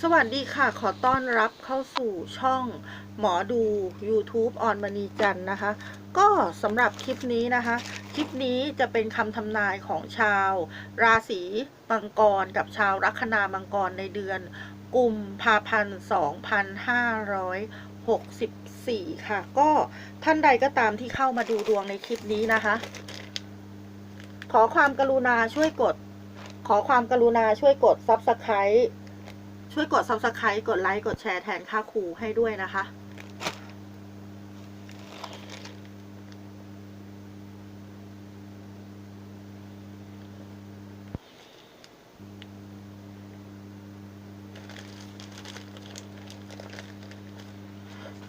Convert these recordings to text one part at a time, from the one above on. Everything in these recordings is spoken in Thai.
สวัสดีค่ะ ขอต้อนรับเข้าสู่ช่องหมอดู YouTube ออนมณีจันนะคะ ก็สำหรับคลิปนี้นะคะ คลิปนี้จะเป็นคำทำนายของชาว ราศีมังกร กับชาวลัคนามังกรในเดือนกุมภาพันธ์2564 ค่ะ ก็ท่านใดก็ตามที่เข้ามาดูดวงในคลิปนี้นะคะ ขอความกรุณาช่วยกด ขอความกรุณาช่วยกด Subscribe ช่วยกด subscribe กดไลค์ กดแชร์แทนค่าครูให้ด้วยนะคะ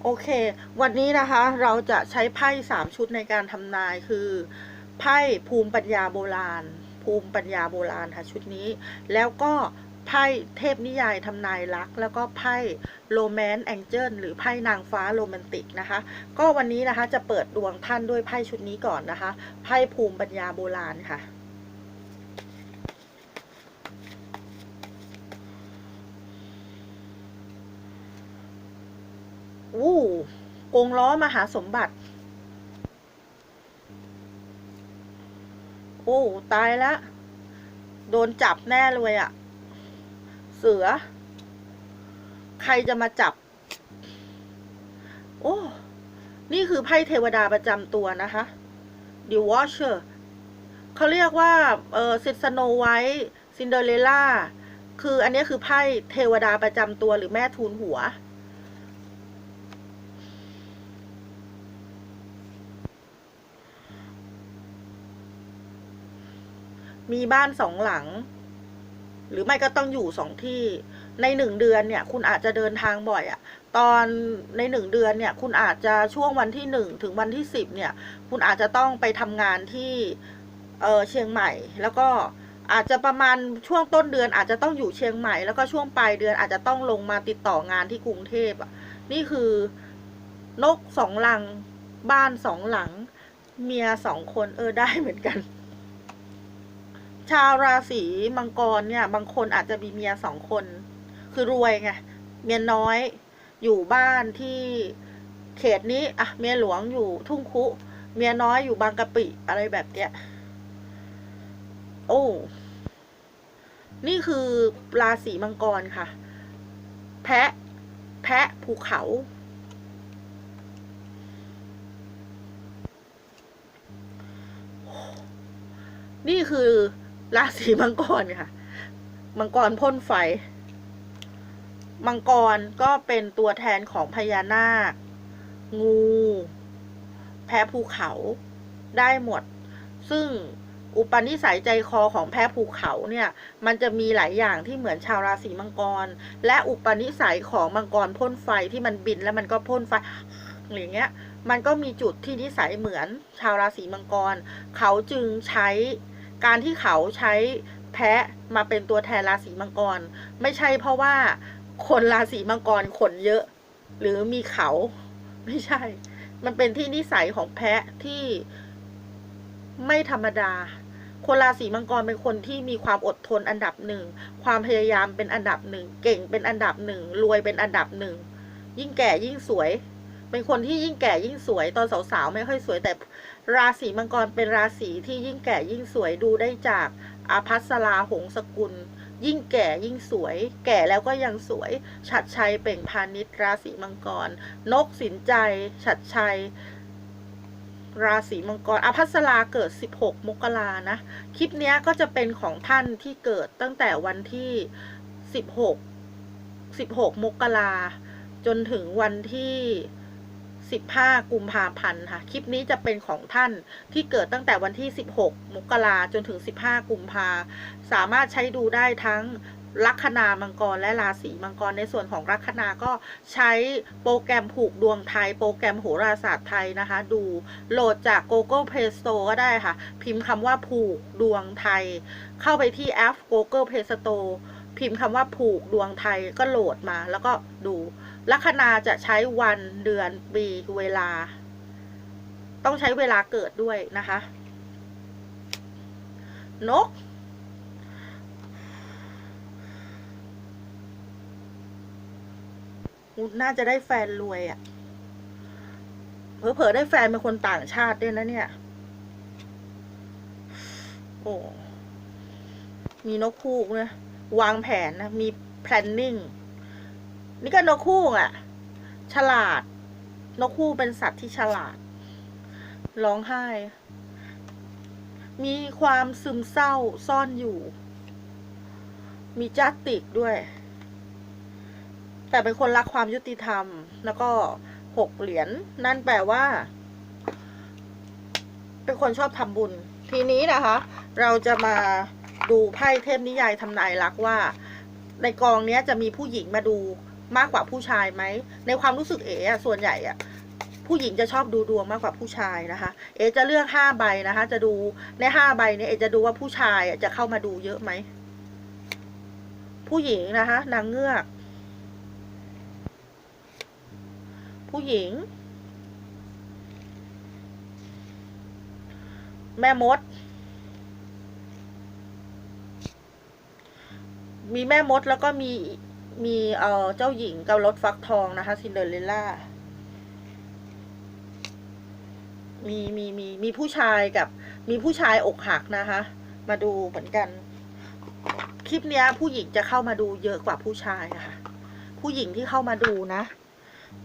โอเค วันนี้นะคะเราจะใช้ไพ่สามชุดในการทำนายคือ ไพ่ภูมิปัญญาโบราณ ภูมิปัญญาโบราณค่ะชุดนี้ แล้วก็ ไพ่เทพนิยายทำนายรัก แล้วก็ไพ่โรแมนต์แองเจิลหรือไพ่นางฟ้าโรแมนติกนะคะ ก็วันนี้นะคะจะเปิดดวงท่านด้วยไพ่ชุดนี้ก่อนนะคะ ไพ่ภูมิปัญญาโบราณค่ะวู้กงล้อมหาสมบัติ โอ้ ตายแล้วโดนจับแน่เลยอะ่ะ เสือ ใครจะมาจับ โอ้ นี่คือไพ่เทวดาประจำตัวนะคะ The Watcher เขาเรียกว่า เออซิสโนไวท์ซินเดอเรล่า คืออันนี้คือไพ่เทวดาประจำตัวหรือแม่ทูลหัวมีบ้านสองหลัง หรือไม่ก็ต้องอยู่สองที่ในหนึ่งเดือนเนี่ย คุณอาจจะเดินทางบ่อยอะตอนในหนึ่งเดือนเนี่ย คุณอาจจะช่วงวันที่หนึ่งถึงวันที่สิบเนี่ย คุณอาจจะต้องไปทำงานที่เออเชียงใหม่ แล้วก็อาจจะประมาณช่วงต้นเดือนอาจจะต้องอยู่เชียงใหม่ แล้วก็ช่วงปลายเดือนอาจจะต้องลงมาติดต่องานที่กรุงเทพอะนี่คือนกสองหลัง บ้านสองหลัง เมียสองคนเออได้เหมือนกัน ชาวราศีมังกรเนี่ย บางคนอาจจะมีเมียสองคน คือรวยไงเมียน้อยอยู่บ้านที่เขตนี้อะเมียหลวงอยู่ทุ่งคุ เมียน้อยอยู่บางกะปิอะไรแบบเนี้ยโอ้นี่คือราศีมังกรค่ะ แพะ แพะภูเขา นี่คือ ราศีมังกรค่ะ มังกรพ่นไฟ มังกรก็เป็นตัวแทนของพญานาค งู แพะภูเขาได้หมด ซึ่งอุปนิสัยใจคอของแพะภูเขาเนี่ย มันจะมีหลายอย่างที่เหมือนชาวราศีมังกร และอุปนิสัยของมังกรพ่นไฟที่มันบินแล้วมันก็พ่นไฟอย่างเงี้ย มันก็มีจุดที่นิสัยเหมือนชาวราศีมังกร เขาจึงใช้ การที่เขาใช้แพะมาเป็นตัวแทนราศีมังกร ไม่ใช่เพราะว่าคนราศีมังกรขนเยอะ หรือมีเขาไม่ใช่ มันเป็นที่นิสัยของแพะที่ไม่ธรรมดา คนราศีมังกรเป็นคนที่มีความอดทนอันดับหนึ่ง ความพยายามเป็นอันดับหนึ่ง เก่งเป็นอันดับหนึ่ง รวยเป็นอันดับหนึ่ง ยิ่งแก่ยิ่งสวย เป็นคนที่ยิ่งแก่ยิ่งสวย ตอนสาวๆไม่ค่อยสวยแต่ ราศีมังกรเป็นราศีที่ยิ่งแก่ยิ่งสวยดูได้จากอาภัสราหงสกุล ยิ่งแก่ยิ่งสวย แก่แล้วก็ยังสวย ฉัดชัยเป่งพาณิชย์ราศีมังกร นกสินใจ ฉัดชัย ราศีมังกรอภัสราเกิด 16 มกรานะ คลิปนี้ก็จะเป็นของท่านที่เกิดตั้งแต่วันที่ 16 16 มกราจนถึงวันที่ 15 กุมภาพันธ์ค่ะ คลิปนี้จะเป็นของท่านที่เกิดตั้งแต่วันที่ 16 มกราจนถึง 15 กุมภาสามารถใช้ดูได้ทั้งลัคนามังกรและราศีมังกรในส่วนของลัคนาก็ใช้โปรแกรมผูกดวงไทย โปรแกรมโหราศาสตร์ไทยนะคะ ดูโหลดจาก Google Play Store ก็ได้ค่ะ พิมพ์คำว่าผูกดวงไทย เข้าไปที่แอป Google Play Store พิมพ์คำว่าผูกดวงไทยก็โหลดมาแล้วก็ดู ลัคนาจะใช้วันเดือนปีเวลา ต้องใช้เวลาเกิดด้วยนะคะ นก น่าจะได้แฟนรวยอะ่ะเผลอๆได้แฟนเป็นคนต่างชาติด้วยนะเนี่ย โอ้ มีนกคูกนะ วางแผนนะ มี planning นี่ก็นกคูกอะ่ะ ฉลาด นกคูกเป็นสัตว์ที่ฉลาด ร้องไห้ มีความซึมเศร้าซ่อนอยู่ มีจัตติกด้วย แต่เป็นคนรักความยุติธรรม แล้วก็หกเหรียญนั่นแปลว่า เป็นคนชอบทำบุญ ทีนี้นะคะ เราจะมาดูไพ่เทพนิยายทำนายรักว่า ในกองนี้จะมีผู้หญิงมาดู มากกว่าผู้ชายไหม ในความรู้สึกเอ๋อะส่วนใหญ่อะผู้หญิงจะชอบดูดวงมากกว่าผู้ชายนะคะ เอ๋จะเลือกห้าใบนะคะ จะดูในห้าใบเนี้เอ๋จะดูว่าผู้ชายจะเข้ามาดูเยอะไหม ผู้หญิงนะคะ นางเงือก ผู้หญิง แม่มดมีแม่มดแล้วก็มี มีเอ่อเจ้าหญิงกับรถฟักทองนะคะซินเดอเรลล่า มีมีมีมีผู้ชายกับ มีผู้ชายอกหักนะคะ มาดูเหมือนกัน คลิปเนี้ย ผู้หญิงจะเข้ามาดูเยอะกว่าผู้ชายอะค่ะ ผู้หญิงที่เข้ามาดูนะ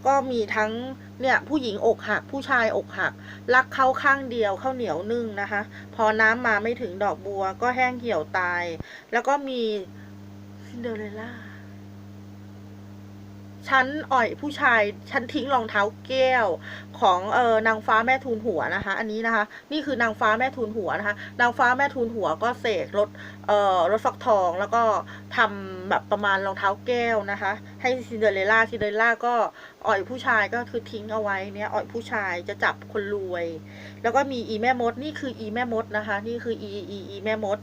ก็มีทั้งเนี่ยผู้หญิงอกหัก ผู้ชายอกหัก รักเขาข้างเดียวข้าวเหนียวนึ่งนะคะ พอน้ำมาไม่ถึงดอกบัว ก็แห้งเหี่ยวตาย แล้วก็มีซินเดอเรลล่า ฉันอ่อยผู้ชายฉันทิ้งรองเท้าแก้วของเออนางฟ้าแม่ทูลหัวนะคะ อันนี้นะคะ นี่คือนางฟ้าแม่ทูลหัวนะคะ นางฟ้าแม่ทูลหัวก็เสกรถเอ่อรถฟักทองแล้วก็ทำแบบประมาณรองเท้าแก้วนะคะ ให้ซินเดอเรลล่าซินเดอเรลล่าก็อ่อยผู้ชายก็คือทิ้งเอาไว้เนี่ยอ่อยผู้ชายจะจับคนรวย แล้วก็มีอีแม่มด นี่คืออีแม่มดนะคะ นี่คืออีอีอีแม่มด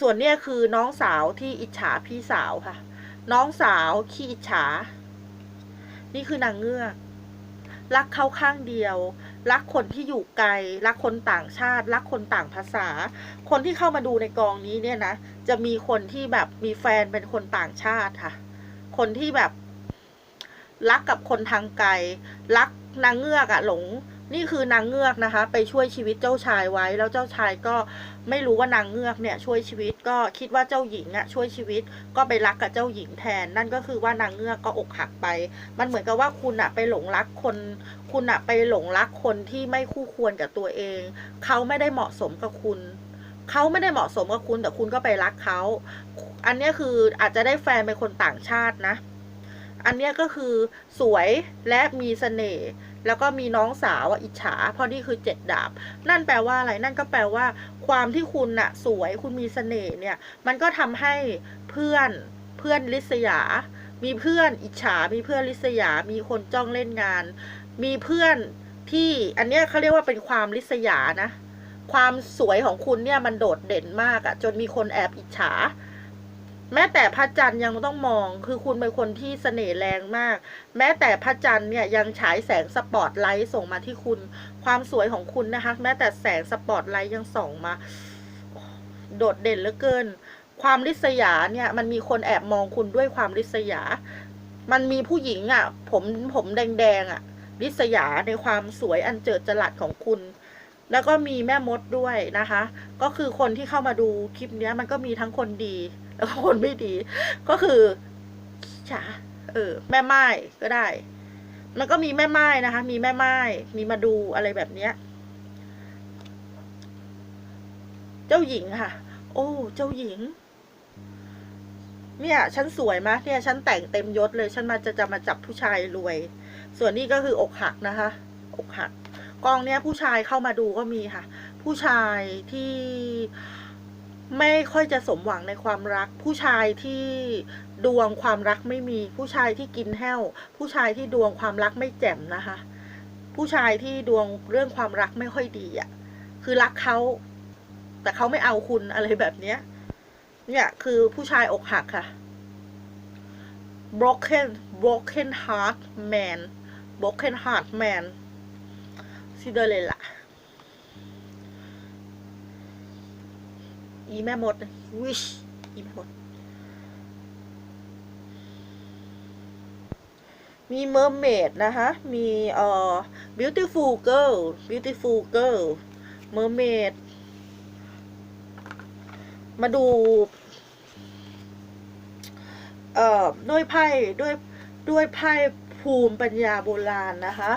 ส่วนเนี่ยคือน้องสาวที่อิจฉาพี่สาวค่ะ น้องสาวขี้อิจฉา นี่คือนางเงือก รักเขาข้างเดียว รักคนที่อยู่ไกล รักคนต่างชาติ รักคนต่างภาษา คนที่เข้ามาดูในกองนี้เนี่ยนะ จะมีคนที่แบบมีแฟนเป็นคนต่างชาติค่ะ คนที่แบบ รักกับคนทางไกล รักนางเงือกอะหลง นี่คือนางเงือกนะคะ ไปช่วยชีวิตเจ้าชายไว้ แล้วเจ้าชายก็ไม่รู้ว่านางเงือกเนี่ยช่วยชีวิตก็คิดว่าเจ้าหญิงอะช่วยชีวิตก็ไปรักกับเจ้าหญิงแทน นั่นก็คือว่านางเงือกก็อกหักไป มันเหมือนกับว่าคุณอะไปหลงรักคน คุณอะไปหลงรักคนที่ไม่คู่ควรกับตัวเอง เขาไม่ได้เหมาะสมกับคุณเขาไม่ได้เหมาะสมกับคุณแต่คุณก็ไปรักเขา อันนี้คืออาจจะได้แฟนเป็นคนต่างชาตินะ อันนี้ก็คือสวยและมีเสน่ห์ แล้วก็มีน้องสาวอิจฉา เพราะนี่คือเจ็ดดาบ นั่นแปลว่าอะไรนั่นก็แปลว่า ความที่คุณน่ะสวยคุณมีเสน่ห์เนี่ย มันก็ทำให้เพื่อนเพื่อนลิษยา มีเพื่อนอิจฉา มีเพื่อนลิษยา มีคนจ้องเล่นงาน มีเพื่อนที่อันเนี้ยเขาเรียกว่าเป็นความลิษยานะ ความสวยของคุณเนี่ยมันโดดเด่นมากอะจนมีคนแอบอิจฉา แม้แต่พระจันทร์ยังต้องมอง คือคุณเป็นคนที่เสน่ห์แรงมาก แม้แต่พระจันทร์เนี่ยยังฉายแสงสปอตไลท์ส่งมาที่คุณ ความสวยของคุณนะคะ แม้แต่แสงสปอตไลท์ยังส่องมา โดดเด่นเหลือเกิน ความริษยาเนี่ยมันมีคนแอบมองคุณด้วยความริษยา มันมีผู้หญิงอะ่ะ ผมผมแดงๆอะ่ะริษยาในความสวยอันเจิดจรัสของคุณ แล้วก็มีแม่มดด้วยนะคะ ก็คือคนที่เข้ามาดูคลิปเนี้ยมันก็มีทั้งคนดี แล้วก็คนไม่ดี ก็คือฉาเออ แม่ไม้ก็ได้ มันก็มีแม่ไม้นะคะ มีแม่ไม้มีมาดูอะไรแบบเนี้ย เจ้าหญิงค่ะ โอ้ เจ้าหญิง เนี่ยฉันสวยมะเนี่ยฉันแต่งเต็มยศเลย ฉันมาจะจะมาจับผู้ชายรวย ส่วนนี้ก็คืออกหักนะคะ อกหัก กองเนี้ยผู้ชายเข้ามาดูก็มีค่ะ ผู้ชายที่ไม่ค่อยจะสมหวังในความรัก ผู้ชายที่ดวงความรักไม่มี ผู้ชายที่กินแห้ว ผู้ชายที่ดวงความรักไม่แจ่มนะคะ ผู้ชายที่ดวงเรื่องความรักไม่ค่อยดีอะ่ะ คือรักเขาแต่เขาไม่เอาคุณอะไรแบบเนี้ย เนี่ยคือผู้ชายอกหักค่ะ broken broken heart man broken heart man ซิเดอเรลล่ะอีแม่มด wish อีแม่มด มีเมอร์เมดนะคะ มีเอ่อ beautiful girl beautiful girl mermaid มาดู เอ่อ ด้วยไพ่ด้วยด้วยไพ่ภูมิปัญญาโบราณนะคะ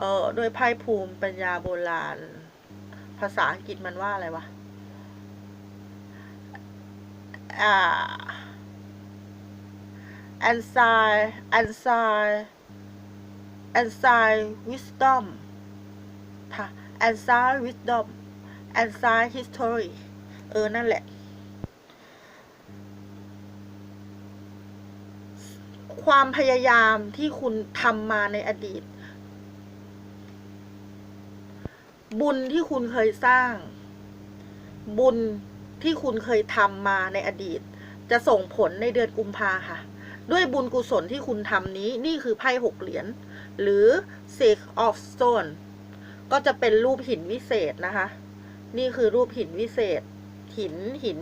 เอ่อด้วยไพ่ภูมิปัญญาโบราณ ภาษาอังกฤษมันว่าอะไรวะอ่า answer answer answer wisdom ค่ะ answer wisdom answer history เออ นั่นแหละ ความพยายามที่คุณทำมาในอดีต บุญที่คุณเคยสร้าง บุญที่คุณเคยทำมาในอดีต จะส่งผลในเดือนกุมภาค่ะ ด้วยบุญกุศลที่คุณทำนี้นี่คือไพ่หกเหรียญหรือ six of stone ก็จะเป็นรูปหินวิเศษนะคะ นี่คือรูปหินวิเศษ หินหิน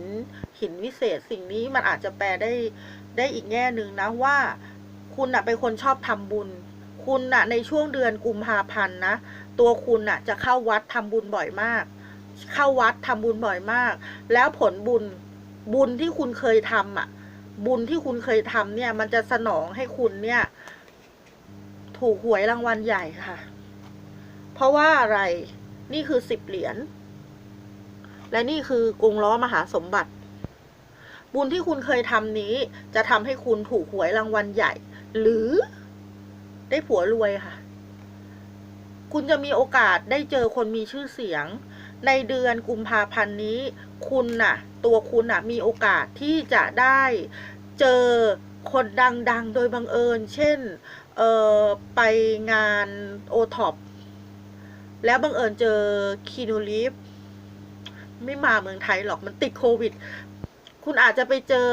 หินวิเศษ สิ่งนี้มันอาจจะแปลได้ได้อีกแง่หนึ่งนะว่า คุณอะเป็นคนชอบทำบุญ คุณอะในช่วงเดือนกุมภาพันธ์นะ ตัวคุณอะจะเข้าวัดทำบุญบ่อยมาก เข้าวัดทำบุญบ่อยมาก แล้วผลบุญบุญที่คุณเคยทำอะบุญที่คุณเคยทำเนี่ย มันจะสนองให้คุณเนี่ย ถูกหวยรางวัลใหญ่ค่ะ เพราะว่าอะไรนี่คือสิบเหรียญและนี่คือกรุงล้อมหาสมบัติ บุญที่คุณเคยทำนี้ จะทำให้คุณถูกหวยรางวัลใหญ่ หรือได้ผัวรวยค่ะ คุณจะมีโอกาสได้เจอคนมีชื่อเสียง ในเดือนกุมภาพันธ์นี้ คุณน่ะ ตัวคุณน่ะมีโอกาสที่จะได้เจอคนดังๆ โดยบังเอิญ เช่น เอ่อไปงานโอท็อปแล้วบังเอิญเจอคีนูรีฟไม่มาเมืองไทยหรอกมันติดโควิด คุณอาจจะไปเจอ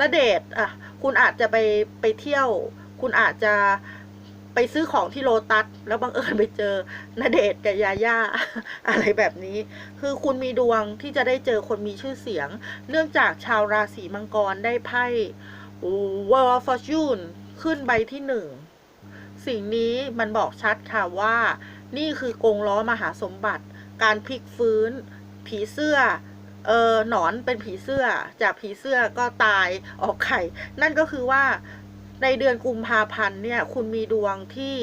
ณเดชน์อะ คุณอาจจะไปไปเที่ยว คุณอาจจะ ไปซื้อของที่โลตัสแล้วบังเอิญไปเจอณเดชกับยาย่าอะไรแบบนี้ คือคุณมีดวงที่จะได้เจอคนมีชื่อเสียง เนื่องจากชาวราศีมังกรได้ไพ่ World of Fortune ขึ้นใบที่หนึ่งสิ่งนี้มันบอกชัดค่ะว่า นี่คือกงล้อมหาสมบัติ การพลิกฟื้น ผีเสื้อเออหนอนเป็นผีเสื้อ จากผีเสื้อก็ตายออกไข่ นั่นก็คือว่า ในเดือนกุมภาพันธ์เนี่ย คุณมีดวงที่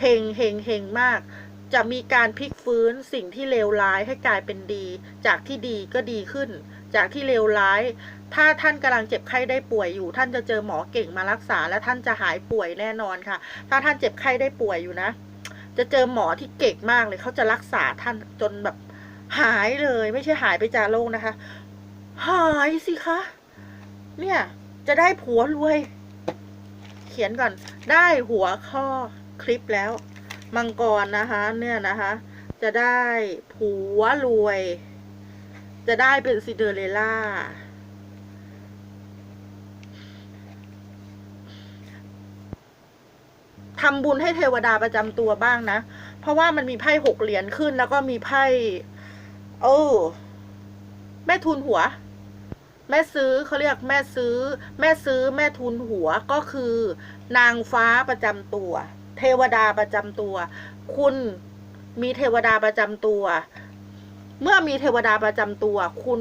เฮงเฮงเฮงมาก จะมีการพลิกฟื้นสิ่งที่เลวร้ายให้กลายเป็นดี จากที่ดีก็ดีขึ้น จากที่เลวร้าย ถ้าท่านกำลังเจ็บไข้ได้ป่วยอยู่ ท่านจะเจอหมอเก่งมารักษา และท่านจะหายป่วยแน่นอนค่ะ ถ้าท่านเจ็บไข้ได้ป่วยอยู่นะ จะเจอหมอที่เก่งมากเลย เขาจะรักษาท่านจนแบบหายเลย ไม่ใช่หายไปจากโลกนะคะ หายสิคะ เนี่ยจะได้ผัวรวย ขียนก่อน ได้หัวข้อคลิปแล้ว มังกรนะคะ เนี่ยนะคะ จะได้ผัวรวย จะได้เป็นซิเดอเรลล่า ทำบุญให้เทวดาประจำตัวบ้างนะ เพราะว่ามันมีไพ่หกเหรียญขึ้นแล้วก็มีไพ่ เออ แม่ทุนหัว แม่ซื้อเขาเรียกแม่ซื้อ แม่ซื้อแม่ทุนหัวก็คือ นางฟ้าประจำตัว เทวดาประจำตัว คุณมีเทวดาประจำตัว เมื่อมีเทวดาประจำตัว คุณ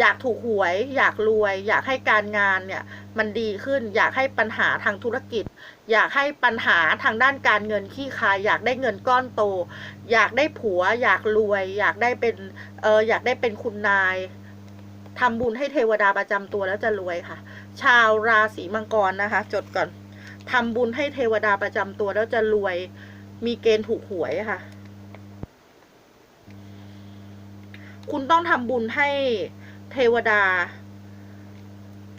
อยากถูกหวย อยากรวย อยากให้การงานเนี่ย มันดีขึ้น อยากให้ปัญหาทางธุรกิจ อยากให้ปัญหาทางด้านการเงินขี้คายอยากได้เงินก้อนโต อยากได้ผัว อยากรวย อยากได้เป็นเอออยากได้เป็นคุณนาย ทำบุญให้เทวดาประจำตัวแล้วจะรวยค่ะ ชาวราศีมังกรนะคะ จดก่อนทำบุญให้เทวดาประจำตัวแล้วจะรวย มีเกณฑ์ถูกหวยค่ะ คุณต้องทำบุญให้เทวดา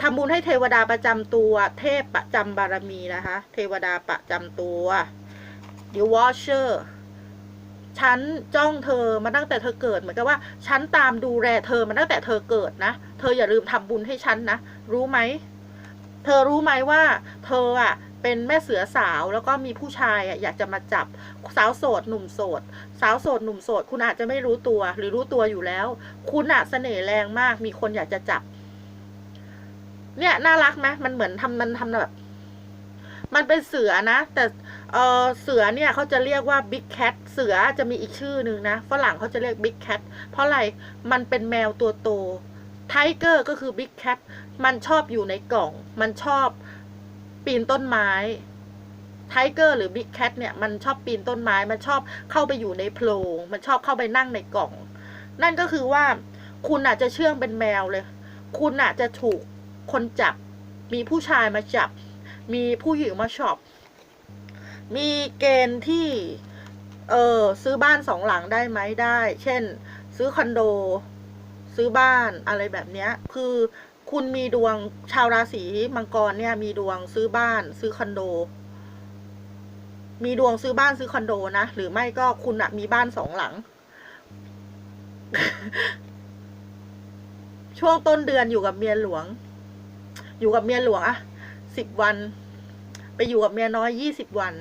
ทำบุญให้เทวดาประจำตัว เทพประจำบารมีนะคะ เทวดาประจำตัว The Watcher ฉันจ้องเธอมาตั้งแต่เธอเกิดเหมือนกับว่าฉันตามดูแลเธอมาตั้งแต่เธอเกิดนะ เธออย่าลืมทำบุญให้ฉันนะ รู้ไหม เธอรู้ไหมว่า เธออะเป็นแม่เสือสาวแล้วก็มีผู้ชายอะอยากจะมาจับสาวโสดหนุ่มโสด สาวโสดหนุ่มโสด คุณอาจจะไม่รู้ตัว หรือรู้ตัวอยู่แล้ว คุณอะเสน่ห์แรงมาก มีคนอยากจะจับ เนี่ยน่ารักไหมมันเหมือนทำมันทำแบบ มันเป็นเสือนะแต่ เออเสือเนี่ยเขาจะเรียกว่า big cat เสือจะมีอีกชื่อหนึ่งนะฝรั่งเขาจะเรียก big cat เพราะอะไรมันเป็นแมวตัวโตไทเกอร์ก็คือ big cat มันชอบอยู่ในกล่อง มันชอบปีนต้นไม้ไทเกอร์หรือบิ๊กแคทเนี่ยมันชอบปีนต้นไม้ มันชอบเข้าไปอยู่ในโพรงมันชอบเข้าไปนั่งในกล่อง นั่นก็คือว่าคุณอาจจะเชื่องเป็นแมวเลย คุณอาจจะถูกคนจับ มีผู้ชายมาจับ มีผู้หญิงมาชอป มีเกณฑ์ที่ เออซื้อบ้านสองหลังได้ไหมได้ เช่น ซื้อคอนโด ซื้อบ้านอะไรแบบเนี้ย คือคุณมีดวงชาวราศีมังกรเนี่ย มีดวงซื้อบ้าน ซื้อคอนโด มีดวงซื้อบ้านซื้อคอนโดนะ หรือไม่ก็คุณอะมีบ้านสองหลัง ช่วงต้นเดือนอยู่กับเมียหลวง อยู่กับเมียหลวงอะสิบวัน ไปอยู่กับเมียน้อยยี่สิบวัน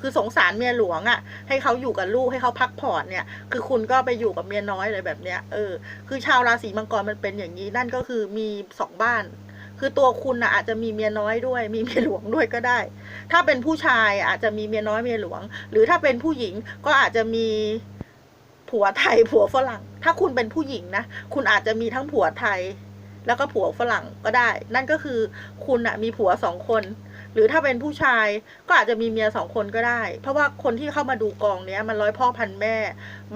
คือสงสารเมียหลวงอะ่ะ ให้เขาอยู่กับลูกให้เขาพักผ่อนเนี่ย คือคุณก็ไปอยู่กับเมียน้อยอะไรแบบเนี้ยเออคือชาวราศีมังกรมันเป็นอย่างนี้นั่นก็คือมีสองบ้าน คือตัวคุณอะอาจจะมีเมียน้อยด้วย มีเมียหลวงด้วยก็ได้ ถ้าเป็นผู้ชายอาจจะมีเมียน้อยเมียหลวง หรือถ้าเป็นผู้หญิงก็อาจจะมีผัวไทยผัวฝรั่ง ถ้าคุณเป็นผู้หญิงนะ คุณอาจจะมีทั้งผัวไทย แล้วก็ผัวฝรั่งก็ได้ นั่นก็คือคุณอะมีผัวสองคน หรือถ้าเป็นผู้ชายก็อาจจะมีเมียสองคนก็ได้ เพราะว่าคนที่เข้ามาดูกองเนี้ยมันร้อยพ่อพันแม่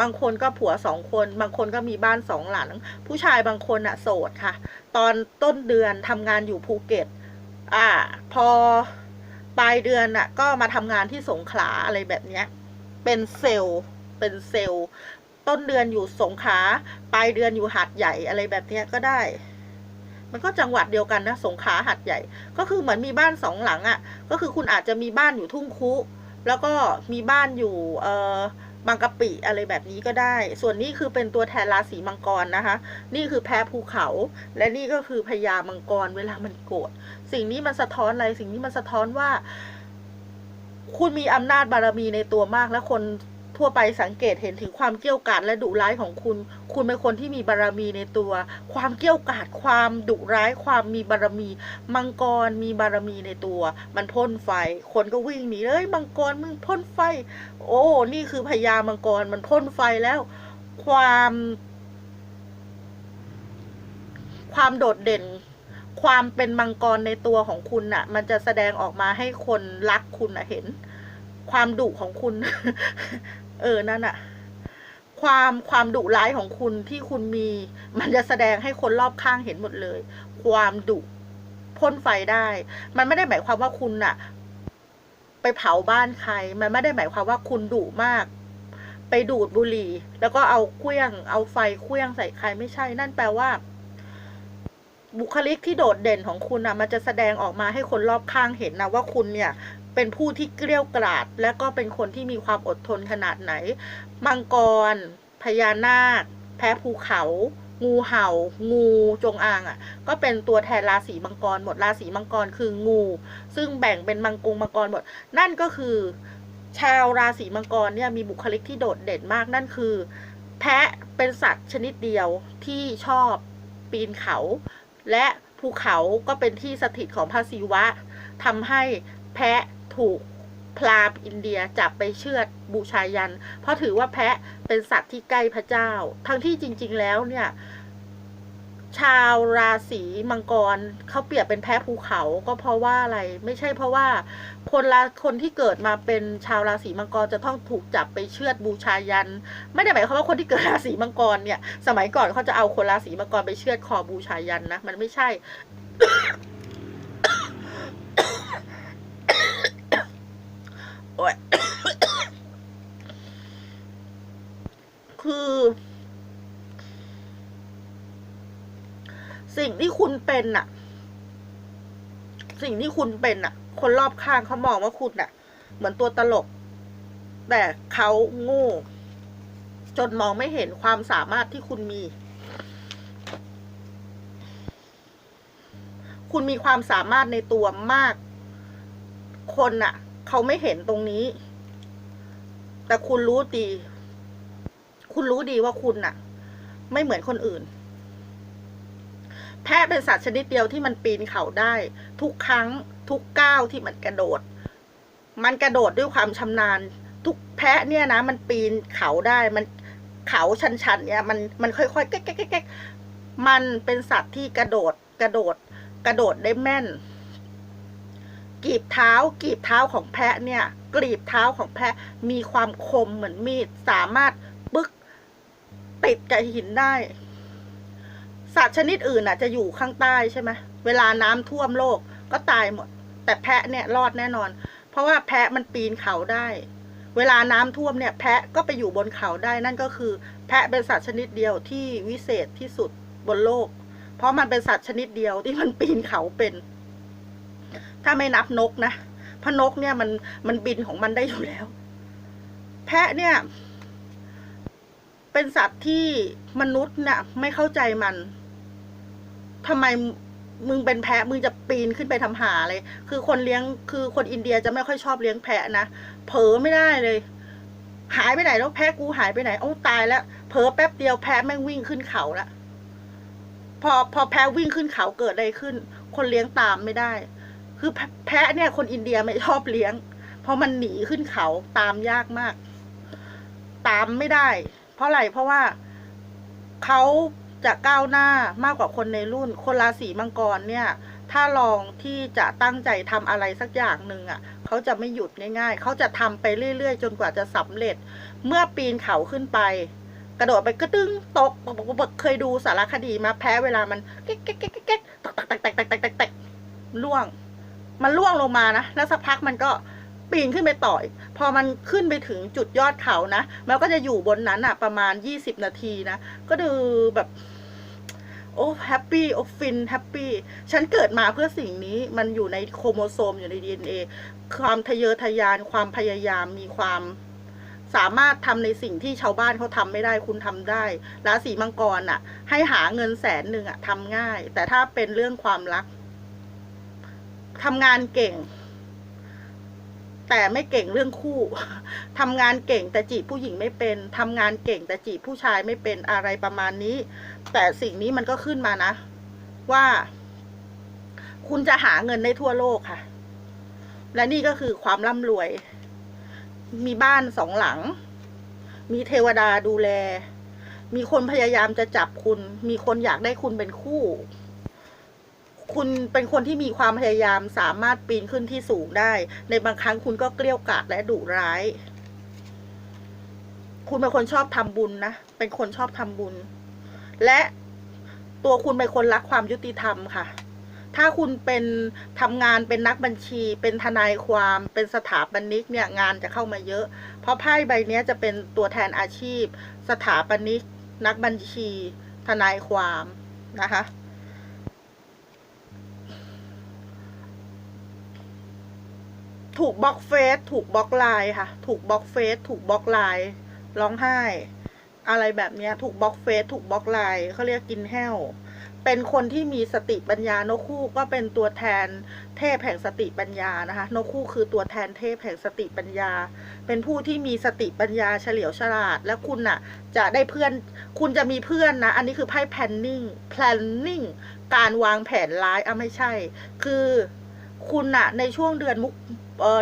บางคนก็ผัวสองคน บางคนก็มีบ้านสองหลัง ผู้ชายบางคนอะโสดค่ะ ตอนต้นเดือนทำงานอยู่ภูเก็ต อ่า พอปลายเดือนอะก็มาทำงานที่สงขลาอะไรแบบเนี้ย เป็นเซลล์เป็นเซลล์ ต้นเดือนอยู่สงขลาปลายเดือนอยู่หาดใหญ่อะไรแบบเนี้ยก็ได้ มันก็จังหวัดเดียวกันนะสงขลาหัดใหญ่ ก็คือเหมือนมีบ้านสองหลังอะ่ะ ก็คือคุณอาจจะมีบ้านอยู่ทุ่งคุ แล้วก็มีบ้านอยู่เออบางกะปิอะไรแบบนี้ก็ได้ ส่วนนี้คือเป็นตัวแทนราศีมังกรนะคะ นี่คือแพ้ภูเขา และนี่ก็คือพญามังกรเวลามันโกรธ สิ่งนี้มันสะท้อนอะไร สิ่งนี้มันสะท้อนว่า คุณมีอำนาจบารมีในตัวมาก และคน ทั่วไปสังเกตเห็นถึงความเกี้ยวกาดและดุร้ายของคุณ คุณเป็นคนที่มีบารมีในตัว ความเกี้ยวกาดความดุร้ายความมีบารมี มังกรมีบารมีในตัว มันพ่นไฟ คนก็วิ่งหนีเลยมังกรมึงพ่นไฟ โอ้นี่คือพญามังกรมันพ่นไฟแล้ว ความความโดดเด่น ความเป็นมังกรในตัวของคุณน่ะ มันจะแสดงออกมาให้คนรักคุณน่ะเห็น ความดุของคุณ เออนั่นอะความความดุร้ายของคุณที่คุณมี มันจะแสดงให้คนรอบข้างเห็นหมดเลย ความดุพ่นไฟได้ มันไม่ได้หมายความว่าคุณน่ะไปเผาบ้านใคร มันไม่ได้หมายความว่าคุณดุมาก ไปดูดบุหรี่ แล้วก็เอาเครื่อง เอาไฟเครื่องใส่ใครไม่ใช่ นั่นแปลว่า บุคลิกที่โดดเด่นของคุณอะมันจะแสดงออกมาให้คนรอบข้างเห็นนะว่าคุณเนี่ย เป็นผู้ที่เกลี้ยวกราดและก็เป็นคนที่มีความอดทนขนาดไหน มังกร พญานาค แพ้ภูเขา งูเห่า งูจงอางอะ ก็เป็นตัวแทนราศีมังกรหมด ราศีมังกรคืองู ซึ่งแบ่งเป็นมังกรมังกรหมด นั่นก็คือ ชาวราศีมังกรเนี่ยมีบุคลิกที่โดดเด่นมาก นั่นคือ แพะเป็นสัตว์ชนิดเดียวที่ชอบปีนเขา และภูเขาก็เป็นที่สถิตของพระศิวะทำให้แพะ ถูกพราหมณ์อินเดียจับไปเชือดบูชายัน เพราะถือว่าแพะเป็นสัตว์ที่ใกล้พระเจ้า ทั้งที่จริง ๆ แล้วเนี่ย ชาวราศีมังกรเขาเปรียบเป็นแพะภูเขาก็เพราะว่าอะไร ไม่ใช่เพราะว่า คนละคนที่เกิดมาเป็นชาวราศีมังกรจะต้องถูกจับไปเชือดบูชายัน ไม่ได้หมายความว่าคนที่เกิดราศีมังกรเนี่ย สมัยก่อนเขาจะเอาคนราศีมังกรไปเชือดคอบูชายันนะมันไม่ใช่ โอ๊ยคือ สิ่งที่คุณเป็นน่ะ สิ่งที่คุณเป็นน่ะ คนรอบข้างเขามองว่าคุณน่ะ เหมือนตัวตลก แต่เขาโง่จนมองไม่เห็นความสามารถที่คุณมี คุณมีความสามารถในตัวมาก คนน่ะ เขาไม่เห็นตรงนี้ แต่คุณรู้ดี คุณรู้ดีว่าคุณน่ะ ไม่เหมือนคนอื่น แพะเป็นสัตว์ชนิดเดียวที่มันปีนเขาได้ ทุกครั้งทุกก้าวที่มันกระโดด มันกระโดดด้วยความชำนาญ ทุกแพะเนี่ยนะ มันปีนเขาได้มันเขาชันๆเนี่ยมันมันค่อยๆแก๊กแก๊กแก๊กแก๊กมันเป็นสัตว์ที่กระโดดกระโดด กระโดดได้แม่น กีบเท้า กีบเท้าของแพะเนี่ยกรีบเท้าของแพะมีความคมเหมือนมีดสามารถปึ๊กติดกับหินได้สัตว์ชนิดอื่นอะจะอยู่ข้างใต้ใช่ไหมเวลาน้ำท่วมโลกก็ตายหมด แต่แพะเนี่ยรอดแน่นอน เพราะว่าแพะมันปีนเขาได้ เวลาน้ำท่วมเนี่ยแพะก็ไปอยู่บนเขาได้นั่นก็คือ แพะเป็นสัตว์ชนิดเดียวที่วิเศษที่สุดบนโลก เพราะมันเป็นสัตว์ชนิดเดียวที่มันปีนเขาเป็น ถ้าไม่นับนกนะพะนกเนี่ยมันมันบินของมันได้อยู่แล้ว แพะเนี่ย เป็นสัตว์ที่มนุษย์เนี่ยไม่เข้าใจมันทำไมมึงเป็นแพะมึงจะปีนขึ้นไปทำหาเลย คือคนเลี้ยงคือคนอินเดียจะไม่ค่อยชอบเลี้ยงแพะนะ เผลอไม่ได้เลย หายไปไหนแล้วแพะกูหายไปไหนโอ้ตายแล้วเผลอแป๊บเดียวแพะแม่งวิ่งขึ้นเขาละพอพอแพะวิ่งขึ้นเขาเกิดอะไรขึ้น คนเลี้ยงตามไม่ได้ คือแพะเนี่ยคนอินเดียไม่ชอบเลี้ยง เพราะมันหนีขึ้นเขาตามยากมาก ตามไม่ได้ เพราะอะไรเพราะว่าเขาจะก้าวหน้ามากกว่าคนในรุ่น คนราศีมังกรเนี่ย ถ้าลองที่จะตั้งใจทำอะไรสักอย่างหนึ่งอะเขาจะไม่หยุดง่าย ๆ เขาจะทำไปเรื่อยๆ จนกว่าจะสำเร็จ เมื่อปีนเขาขึ้นไป กระโดดไปกระตึ้งตกเคยดูสารคดีมาแพ้เวลามันเก๊กเก๊กเก๊กเก๊กตกตักตักตักตักตักตักตักล่วง มันล่วงลงมานะ แล้วสักพักมันก็ปีนขึ้นไปต่อย พอมันขึ้นไปถึงจุดยอดเขานะ มันก็จะอยู่บนนั้นอะประมาณยี่สิบนาทีนะ ก็ดูแบบ โอ้แฮปปี้ โอ้ฟินแฮปปี้ ฉันเกิดมาเพื่อสิ่งนี้ มันอยู่ในโครโมโซมอยู่ใน DNA ความทะเยอทะยาน ความพยายาม มีความสามารถทำในสิ่งที่ชาวบ้านเขาทำไม่ได้คุณทำได้ราศีมังกรอะให้หาเงินแสนหนึ่งอะทำง่าย แต่ถ้าเป็นเรื่องความรัก ทำงานเก่ง แต่ไม่เก่งเรื่องคู่ทำงานเก่งแต่จีบผู้หญิงไม่เป็นทำงานเก่งแต่จีบผู้ชายไม่เป็นอะไรประมาณนี้ แต่สิ่งนี้มันก็ขึ้นมานะ ว่า คุณจะหาเงินได้ทั่วโลกค่ะ และนี่ก็คือความร่ำรวย มีบ้านสองหลัง มีเทวดาดูแล มีคนพยายามจะจับคุณ มีคนอยากได้คุณเป็นคู่ คุณเป็นคนที่มีความพยายามสามารถปีนขึ้นที่สูงได้ ในบางครั้งคุณก็เกลี้ยกล่อมและดุร้าย คุณเป็นคนชอบทำบุญนะ เป็นคนชอบทำบุญ และตัวคุณเป็นคนรักความยุติธรรมค่ะ ถ้าคุณเป็นทำงานเป็นนักบัญชี เป็นทนายความเป็นสถาปนิกเนี่ยงานจะเข้ามาเยอะ เพราะไพ่ใบนี้จะเป็นตัวแทนอาชีพ สถาปนิก นักบัญชี ทนายความนะคะ ถูกบล็อกเฟซถูกบล็อกไลน์ค่ะ ถูกบล็อกเฟซถูกบล็อกไลน์ร้องไห้ อะไรแบบเนี้ยถูกบล็อกเฟซถูกบล็อกไลน์เขาเรียกกินแห้ว เป็นคนที่มีสติปัญญานกคู่ก็เป็นตัวแทนเทพแห่งสติปัญญานะคะนกคู่คือตัวแทนเทพแห่งสติปัญญา เป็นผู้ที่มีสติปัญญาเฉลียวฉลาด และคุณน่ะ จะได้เพื่อนคุณจะมีเพื่อนนะ อันนี้คือไพ่ planning planning การวางแผนร้ายอะไม่ใช่ คือคุณน่ะ ในช่วงเดือนมุก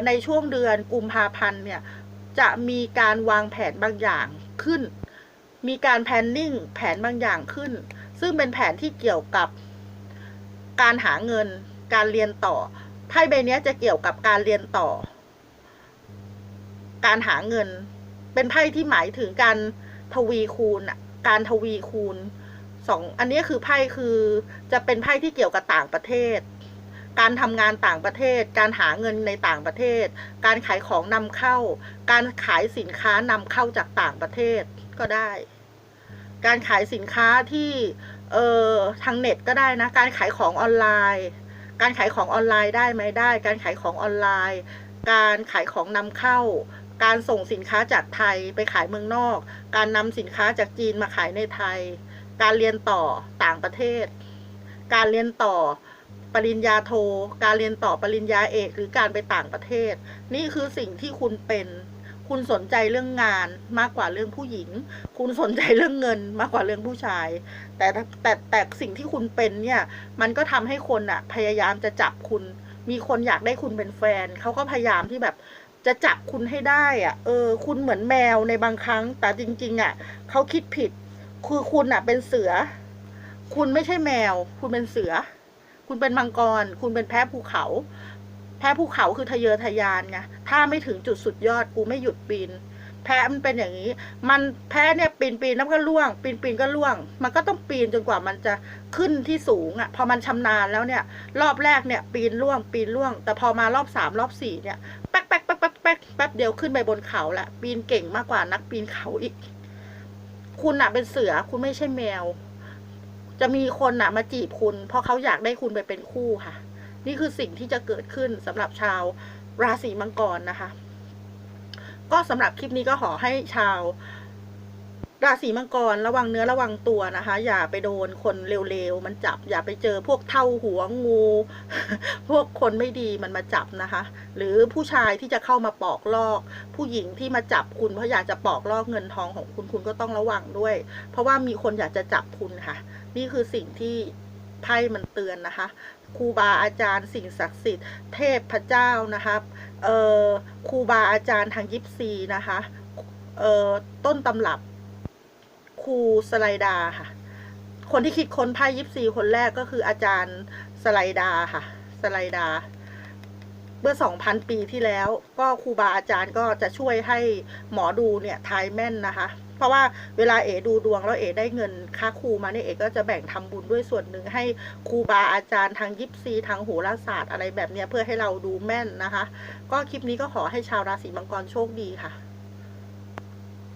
ในช่วงเดือนกุมภาพันธ์เนี่ยจะมีการวางแผนบางอย่างขึ้น มีการแพนนิ่งแผนบางอย่างขึ้น ซึ่งเป็นแผนที่เกี่ยวกับการหาเงิน การเรียนต่อ ไพ่ใบนี้จะเกี่ยวกับการเรียนต่อ การหาเงิน เป็นไพ่ที่หมายถึงการทวีคูณ การทวีคูณสอง อันนี้คือไพ่คือจะเป็นไพ่ที่เกี่ยวกับต่างประเทศ การทำงานต่างประเทศ การหาเงินในต่างประเทศ การขายของนำเข้า การขายสินค้านำเข้าจากต่างประเทศก็ได้ การขายสินค้าที่เอ่อทางเน็ตก็ได้นะ การขายของออนไลน์ การขายของออนไลน์ได้ไหมได้ การขายของออนไลน์ การขายของนำเข้า การส่งสินค้าจากไทยไปขายเมืองนอก การนำสินค้าจากจีนมาขายในไทย การเรียนต่อต่างประเทศ การเรียนต่อ ปริญญาโท การเรียนต่อปริญญาเอก หรือการไปต่างประเทศ นี่คือสิ่งที่คุณเป็น คุณสนใจเรื่องงานมากกว่าเรื่องผู้หญิง คุณสนใจเรื่องเงินมากกว่าเรื่องผู้ชาย แต่แต่แต่สิ่งที่คุณเป็นเนี่ย มันก็ทำให้คนอะพยายามจะจับคุณ มีคนอยากได้คุณเป็นแฟน เขาก็พยายามที่แบบจะจับคุณให้ได้อะเออ คุณเหมือนแมวในบางครั้ง แต่จริง ๆอะเขาคิดผิด คือคุณอะเป็นเสือ คุณไม่ใช่แมว คุณเป็นเสือ คุณเป็นมังกร คุณเป็นแพ้ภูเขา แพ้ภูเขาคือทะเยอทะยานไงถ้าไม่ถึงจุดสุดยอดกูไม่หยุดปีน แพ้มันเป็นอย่างนี้ มันแพ้เนี่ยปีนปีนแล้วก็ล่วง ปีนปีนก็ล่วง มันก็ต้องปีนจนกว่ามันจะขึ้นที่สูงอะ่ะ พอมันชำนาญแล้วเนี่ย รอบแรกเนี่ย ปีนล่วง ปีนล่วง แต่พอมารอบสามรอบสี่เนี่ยแป๊กแป๊กแป๊กแป๊กแป๊กแป๊บเดียวขึ้นไปบนเขาละปีนเก่งมากกว่านักปีนเขาอีก คุณอะเป็นเสือคุณไม่ใช่แมว จะมีคนอะมาจีบคุณ เพราะเขาอยากได้คุณไปเป็นคู่ค่ะ นี่คือสิ่งที่จะเกิดขึ้นสำหรับชาวราศีมังกรนะคะ ก็สำหรับคลิปนี้ก็ขอให้ชาว ราศีมังกรระวังเนื้อระวังตัวนะคะ อย่าไปโดนคนเร็วๆมันจับ อย่าไปเจอพวกเท่าหัวงู พวกคนไม่ดีมันมาจับนะคะ หรือผู้ชายที่จะเข้ามาปอกลอก ผู้หญิงที่มาจับคุณเพราะอยากจะปอกลอกเงินทองของคุณคุณก็ต้องระวังด้วย เพราะว่ามีคนอยากจะจับคุณค่ะ นี่คือสิ่งที่ไพ่มันเตือนนะคะครูบาอาจารย์สิ่งศักดิ์สิทธิ์เทพพระเจ้านะคะเอ่อครูบาอาจารย์ทางยิปซีนะคะเอ่อต้นตำรับ ครูสไลดาค่ะ คนที่คิดค้นไพ่ยิปซีคนแรกก็คืออาจารย์สไลดาค่ะ สไลดา เมื่อ2,000ปีที่แล้ว ก็ครูบาอาจารย์ก็จะช่วยให้หมอดูเนี่ยทายแม่นนะคะ เพราะว่าเวลาเอ๋ดูดวงแล้วเอ๋ได้เงินค่าครูมาเนี่ยเอ๋ก็จะแบ่งทำบุญด้วยส่วนหนึ่งให้ครูบาอาจารย์ทางยิปซีทางโหราศาสตร์อะไรแบบเนี้ยเพื่อให้เราดูแม่นนะคะ ก็คลิปนี้ก็ขอให้ชาวราศีมังกรโชคดีค่ะ